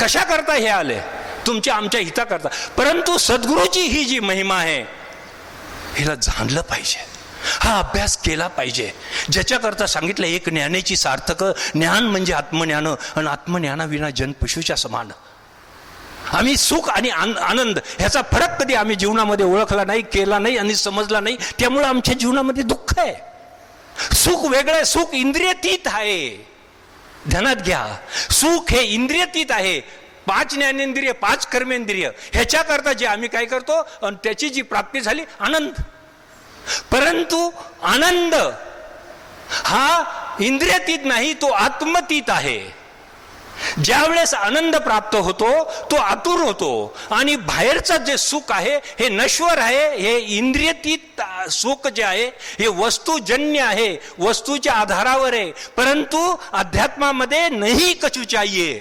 कशा करता हे आले? तुमच्या आमच्या हिता करता परंतु सद्गुरूची ही जी महिमा आहे हिला जाणलं पाहिजे. हा अभ्यास केला पाहिजे. ज्याच्याकरता सांगितलं एक ज्ञानेची सार्थक ज्ञान म्हणजे आत्मज्ञान आणि आत्मज्ञानाविना जनपशूच्या समान. आम्ही सुख आणि आन- आनंद ह्याचा फरक कधी आम्ही जीवनामध्ये ओळखला नाही केला नाही आणि समजला नाही त्यामुळे आमच्या जीवनामध्ये दुःख आहे. सुख वेगळं आहे सुख इंद्रियतीत आहे. ध्यानात घ्या. सुख हे इंद्रियतीत आहे. पाच ज्ञानेंद्रिय पाच कर्मेंद्रिय. ह्याच्याकरता जे आम्ही काय करतो आणि त्याची जी प्राप्ती झाली आनंद. परंतु आनंद हा इंद्रियतीत नाही तो आत्मतीत आहे. ज्यावेळेस आनंद प्राप्त होतो तो आतुर होतो. आणि बाहेरचं जे सुख आहे हे नश्वर आहे हे इंद्रियतीत सुख जे आहे हे वस्तुजन्य आहे वस्तूच्या आधारावर आहे. परंतु अध्यात्मामध्ये नाही कचू चाहिए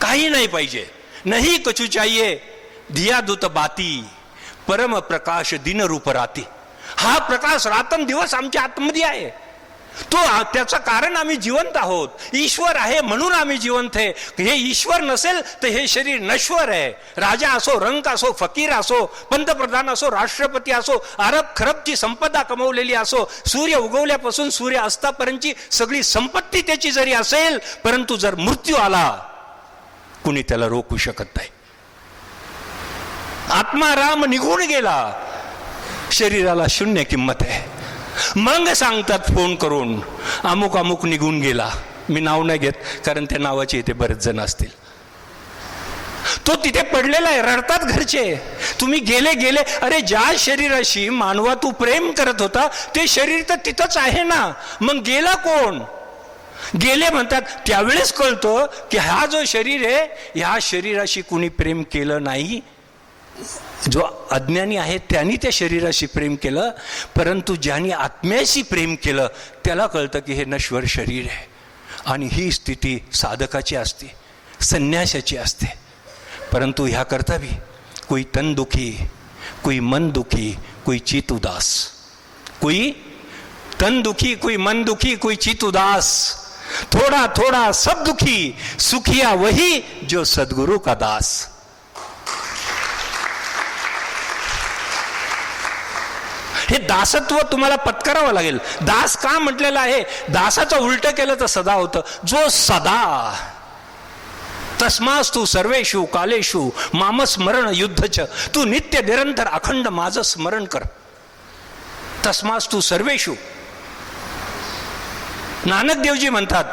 काही नाही पाहिजे. नाही कचू चाहिए बाती परम प्रकाश दिन रूप राती. हा प्रकाश रातन दिवस आमच्या आतमध्ये आहे. तो त्याचं कारण आम्ही जिवंत आहोत. ईश्वर आहे म्हणून आम्ही जिवंत आहे. हे ईश्वर नसेल तर हे शरीर नश्वर आहे. राजा असो रंक असो फकीर असो पंतप्रधान असो राष्ट्रपती असो अरब खरबची संपदा कमवलेली असो सूर्य उगवल्यापासून सूर्य अस्तापर्यंतची सगळी संपत्ती त्याची जरी असेल परंतु जर मृत्यू आला कुणी त्याला रोखू शकत नाही. आत्मा राम निघून गेला. शरीराला शून्य किंमत आहे. मग सांगतात फोन करून. अमुक अमुक निघून गेला. मी नाव नाही घेत कारण त्या नावाचे इथे बरेच जण असतील. तो तिथे पडलेला आहे रडतात घरचे. तुम्ही गेले गेले. अरे ज्या शरीराशी मानवा तू प्रेम करत होता ते शरीर तर तिथंच आहे ना. मग गेला कोण? गेले म्हणतात त्यावेळेस कळतो की हा जो शरीर आहे ह्या शरीराशी कुणी प्रेम केलं नाही. जो अज्ञानी आहे त्यांनी त्या शरीराशी प्रेम केलं परंतु ज्यांनी आत्म्याशी प्रेम केलं त्याला कळतं की हे नश्वर शरीर आहे. आणि ही स्थिती साधकाची असते संन्यासाची असते. परंतु ह्याकरता बी कोई तन दुखी कोई मन दुखी कोई चित उदास. कोई तन दुखी कोई मन दुखी कोई चित उदास. थोड़ा थोड़ा सब दुखी सुखिया वही जो सदगुरु का दास हे दासत्व तुम्हाला पत्करावं लागेल. दास का म्हटलेलं आहे? दासाचं उलट केलं तर सदा होतं. जो सदा तस्मास्तु सर्वेशु कालेशु माम स्मरण युद्धच तू नित्य निरंतर अखंड माझं स्मरण कर. तस्मास्तु सर्वेशु नानक देवजी म्हणतात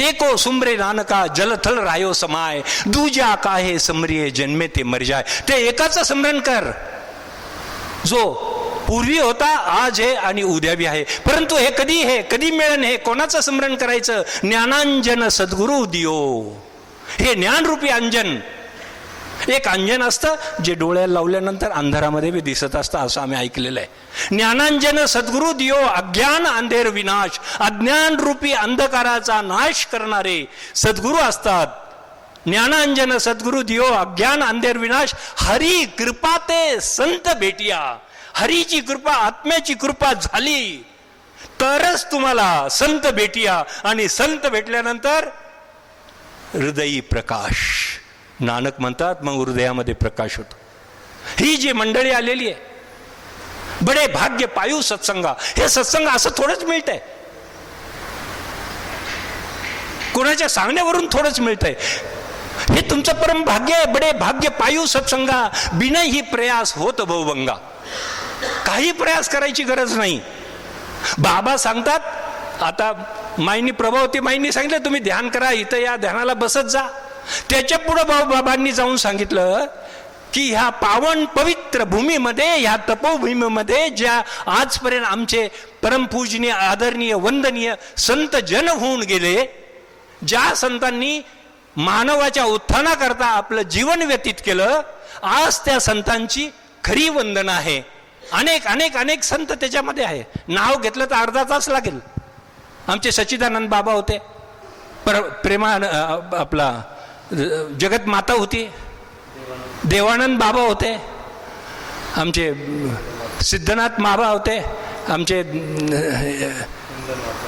एको सुमरे नानका जलथल रायो समाय. दुजा काहे समरिये जन्मे ते मर जाय ते एकाचं स्मरण कर. जो पूर्वी होता आज आहे आणि उद्या बी आहे. परंतु हे कधी हे कधी मिळेल हे कोणाचं स्मरण करायचं? ज्ञानांजन सद्गुरु दियो. हे ज्ञानरूपी अंजन. एक अंजन असतं जे डोळ्याला लावल्यानंतर अंधारामध्ये बी दिसत असतं असं आम्ही ऐकलेलं आहे. ज्ञानांजन सद्गुरु दियो अज्ञान अंधेर विनाश. अज्ञान रूपी अंधकाराचा नाश करणारे सद्गुरू असतात. ज्ञानांजन सद्गुरु दियो अज्ञान अंधेर विनाश हरी कृपा ते संत भेटिया. हरीची कृपा आत्म्याची कृपा झाली. तरच तुम्हाला संत भेटिया. आणि संत भेटल्यानंतर हृदयी प्रकाश. नानक म्हणतात मग हृदयामध्ये प्रकाश होतो. ही जी मंडळी आलेली आहे बडे भाग्य पायू सत्संगा. हे सत्संग असं थोडंच मिळतंय. कोणाच्या सांगण्यावरून थोडंच मिळतंय. हे तुमचं परम भाग्य आहे बडे भाग्य पायू सत्संगा. बिना ही प्रयास होत बहुभंगा काही प्रयास करायची गरज नाही. बाबा सांगतात आता माईनी प्रभावती माईनी सांगितलं तुम्ही ध्यान करा इथं या ध्यानाला बसत जा. त्याच्या पुढं भाऊ बाबांनी जाऊन सांगितलं की ह्या पावन पवित्र भूमीमध्ये ह्या तपोभूमीमध्ये ज्या आजपर्यंत आमचे परमपूजनीय आदरणीय वंदनीय संत जन होऊन गेले ज्या संतांनी मानवाच्या उत्थानाकरता आपलं जीवन व्यतीत केलं आज त्या संतांची खरी वंदना आहे. अनेक अनेक अनेक संत त्याच्यामध्ये आहे. नाव घेतलं तर अर्धा तास लागेल. आमचे सच्चिदानंद बाबा होते. पर प्रेमा आपला जगत माता होती. देवानंद बाबा होते. आमचे सिद्धनाथ बाबा होते. आमचे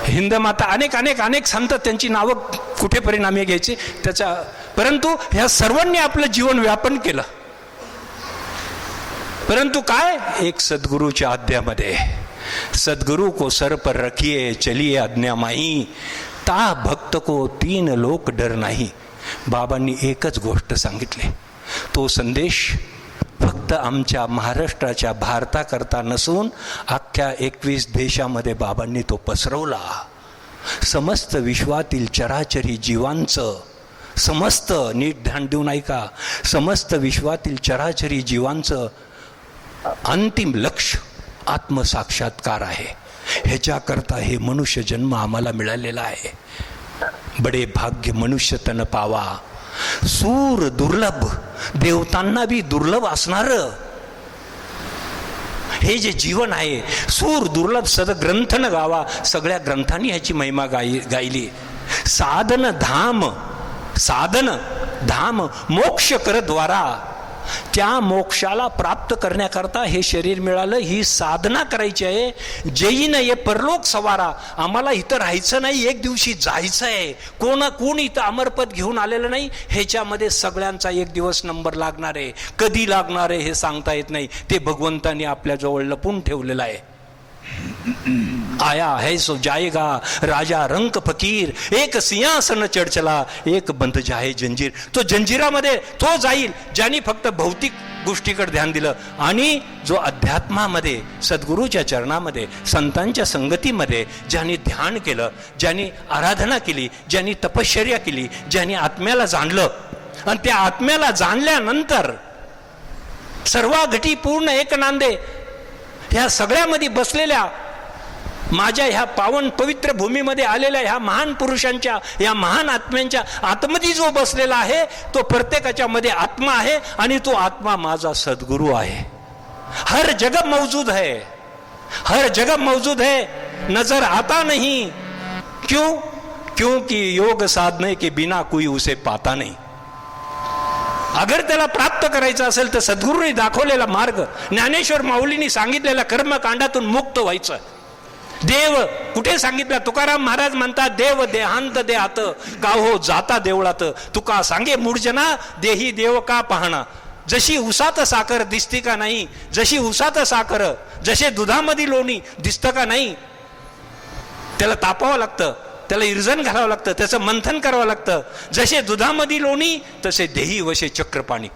हिंदमाता अनेक अनेक अनेक संत त्यांची नावं कुठे परिणामी घ्यायची त्याच्या परंतु ह्या सर्वांनी आपलं जीवन व्यापन केलं. परंतु काय? एक सद्गुरूच्या आज्ञामध्ये सद्गुरु को सर पर रखिए चलिए आज्ञा माई ता भक्त को तीन लोक डर नाही. बाबांनी एकच गोष्ट सांगितली तो संदेश फक्त आमच्या महाराष्ट्राच्या भारताकरता नसून अख्ख्या एकवीस देशामध्ये बाबांनी तो पसरवला. समस्त विश्वातील चराचरी जीवांचं समस्त नीट ध्यान देऊन ऐका समस्त विश्वातील चराचरी जीवांचं अंतिम लक्ष आत्मसाक्षात्कार आहे. ह्याच्याकरता हे मनुष्य जन्म आम्हाला मिळालेला आहे. बडे भाग्य मनुष्य तन पावा. सूर दुर्लभ देवतांना बी दुर्लभ असणार. हे जे जीवन आहे सूर दुर्लभ सदग्रंथ न गावा सगळ्या ग्रंथांनी ह्याची महिमा गाई गायली. साधन धाम साधन धाम मोक्ष करद्वारा द्वारा. त्या मोक्षाला प्राप्त करण्याकरता हे शरीर मिळालं ही साधना करायची आहे. जैन ये परलोक सवारा आम्हाला इथं राहायचं नाही एक दिवशी जायचं आहे. कोण कोण इथं अमरपद घेऊन आलेलं नाही ह्याच्यामध्ये सगळ्यांचा एक दिवस नंबर लागणार आहे. कधी लागणार आहे हे सांगता येत नाही. ते भगवंतानी आपल्याजवळ लपून ठेवलेलं आहे. आया है सो जाएगा राजा रंक फकीर। एक सिंहासन चढचला एक बंद जाहे जंजीर। तो जंजिरामध्ये तो जाईल ज्यांनी फक्त भौतिक गोष्टीकडे ध्यान दिलं आणि जो अध्यात्मामध्ये सद्गुरूच्या चरणामध्ये संतांच्या संगतीमध्ये ज्यांनी ध्यान केलं ज्यांनी आराधना केली ज्यांनी तपश्चर्या केली ज्यांनी आत्म्याला जाणलं आणि त्या आत्म्याला जाणल्यानंतर सर्वाघटी पूर्ण एक नांदे ह्या सगळ्यामध्ये बसलेल्या माझ्या ह्या पावन पवित्र भूमीमध्ये आलेल्या ह्या महान पुरुषांच्या या महान आत्म्यांच्या आतमध्ये जो बसलेला आहे तो प्रत्येकाच्या मध्ये आत्मा आहे आणि तो आत्मा माझा सद्गुरु आहे. हर जगह मौजूद है. हर जगह मौजूद है. नजर आता नहीं. क्यों? क्योंकि योग साधने के बिना कोई उसे पाता नहीं. अगर त्याला प्राप्त करायचं असेल तर सद्गुरूंनी दाखवलेला मार्ग ज्ञानेश्वर माऊलींनी सांगितलेल्या कर्मकांडातून मुक्त व्हायचं. देव कुठे सांगितलं? तुकाराम महाराज म्हणतात देव देहांत देहात का हो जाता देवळात? तुका सांगे मूर्जना देही देव का पाहणा? जशी उसात साखर दिसते का नाही जशी उसात साखर जसे दुधामध्ये लोणी दिसतं का नाही त्याला तापावं लागतं त्याला इर्जन घालावं लागतं त्याचं मंथन करावं लागतं. जसे दुधामध्ये लोणी तसे देही वसे चक्रपाणी.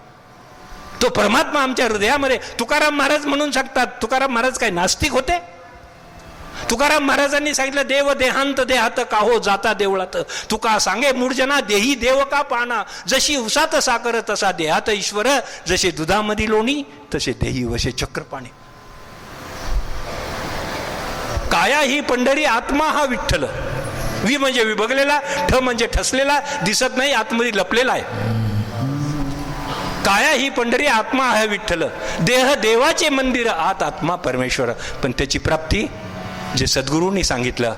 तो परमात्मा आमच्या हृदयामध्ये तुकाराम महाराज म्हणून सांगतात. तुकाराम महाराज काय नास्तिक होते? तुकाराम महाराजांनी सांगितलं देव देहांत देहात का हो जाता देवळात. तुका सांगे मूर्जना देही देव का पाना? जशी उसात साकर तसा देहात ईश्वर. जसे दुधामध्ये लोणी तसे देही वसे चक्रपाणी. काया ही पंढरी आत्मा हा विठ्ठल. वि म्हणजे विभगलेला ठ म्हणजे ठसलेला दिसत नाही आतमध्ये लपलेला आहे. काया ही पंढरी आत्मा हा विठ्ठल. देह देवाचे मंदिर आत आत्मा परमेश्वर. पण त्याची प्राप्ती जे सद्गुरूंनी सांगितलं.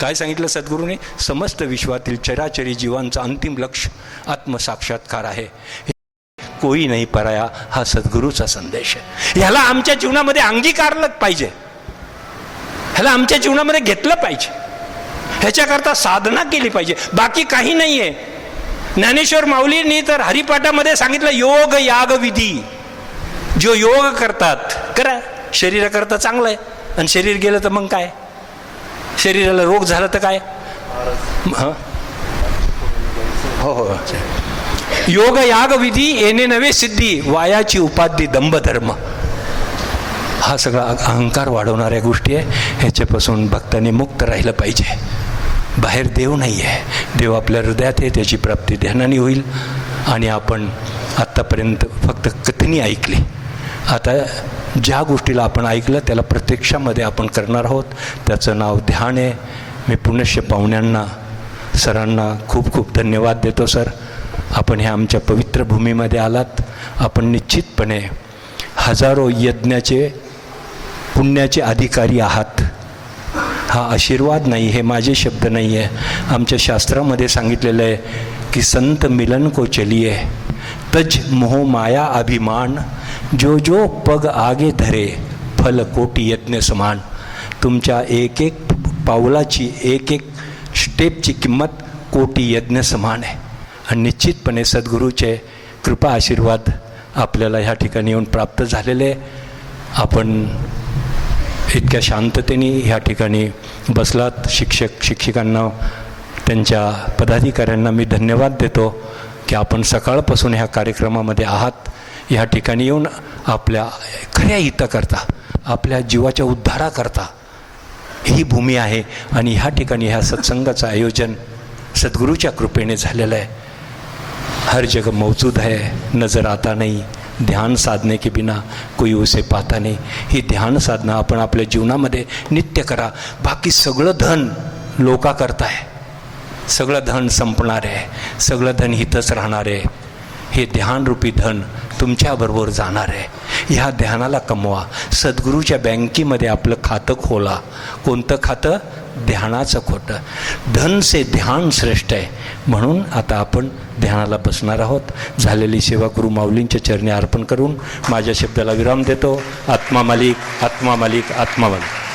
काय सांगितलं सद्गुरूंनी? समस्त विश्वातील चराचरी जीवांचं अंतिम लक्ष आत्मसाक्षात्कार आहे. कोई नाही पराया हा सद्गुरूचा संदेश आहे. ह्याला आमच्या जीवनामध्ये अंगीकारलं पाहिजे. ह्याला आमच्या जीवनामध्ये घेतलं पाहिजे. ह्याच्याकरता साधना केली पाहिजे. बाकी काही नाही आहे ज्ञानेश्वर माऊलींनी तर हरिपाठामध्ये सांगितलं योग याग विधी जो योग करतात करा शरीराकरता चांगलं आहे. आणि शरीर गेलं तर मग काय? शरीराला रोग झाला तर काय? हो? हो योग याग विधी येणे नवे सिद्धी वायाची उपाधी दंभ धर्म हा सगळा अहंकार वाढवणाऱ्या गोष्टी आहे. ह्याच्यापासून भक्ताने मुक्त राहिलं पाहिजे. बाहेर देव नाही आहे. देव आपल्या हृदयात आहे त्याची प्राप्ती ध्यानाने होईल. आणि आपण आत्तापर्यंत फक्त कथनी ऐकली. आता ज्या गोष्टीला आपण ऐकलं त्याला प्रत्यक्षामध्ये आपण करणार आहोत. त्याचं नाव ध्यान आहे. मी पुनश्य पाहुण्यांना सरांना खूप खूप धन्यवाद देतो सर. आपण ह्या आमच्या पवित्र भूमीमध्ये आलात. आपण निश्चितपणे हजारो यज्ञाचे पुण्याचे अधिकारी आहात. हा आशीर्वाद नाही हे माझे शब्द नाही आहे. आमच्या शास्त्रामध्ये सांगितलेलं आहे की संत मिलन को चलिये तज मोह माया अभिमान जो जो पग आगे धरे फल कोटी यज्ञ समान। तुमच्या एक एक पावलाची एक एक स्टेपची किंमत कोटी यज्ञ समान आहे. आणि निश्चितपणे सद्गुरूचे कृपा आशीर्वाद आपल्याला ह्या ठिकाणी येऊन प्राप्त झालेले आपण इतक्या शांततेने ह्या ठिकाणी बसलात. शिक्षक शिक्षिकांना त्यांच्या पदाधिकाऱ्यांना मी धन्यवाद देतो की आपण सकाळपासून ह्या कार्यक्रमामध्ये आहात. ह्या ठिकाणी येऊन आपल्या खऱ्या हिताकरता आपल्या जीवाच्या उद्धाराकरता ही भूमी आहे आणि ह्या ठिकाणी ह्या सत्संगाचं आयोजन सद्गुरूच्या कृपेने झालेलं आहे. हर जगह मौजूद है नज़र आता नहीं ध्यान साधने के बिना कोई उसे पाहता नाही. ही ध्यान साधना आपण आपल्या जीवनामध्ये नित्य करा. बाकी सगळं धन लोका करताय सगळं धन संपणार आहे. सगळं धन हितच राहणार आहे. हे ध्यानरूपी धन तुमच्याबरोबर जाणार आहे. ह्या ध्यानाला कमवा. सद्गुरूच्या बँकेमध्ये आपलं खातं खोला. कोणतं खातं? ध्यानाचं खोटं. धन से ध्यान श्रेष्ठ आहे. म्हणून आता आपण ध्यानाला बसणार आहोत. झालेली सेवा गुरु माऊलींच्या चरणी अर्पण करून माझ्या शब्दाला विराम देतो. आत्मा मालिक आत्मा मालिक आत्मा मालिक.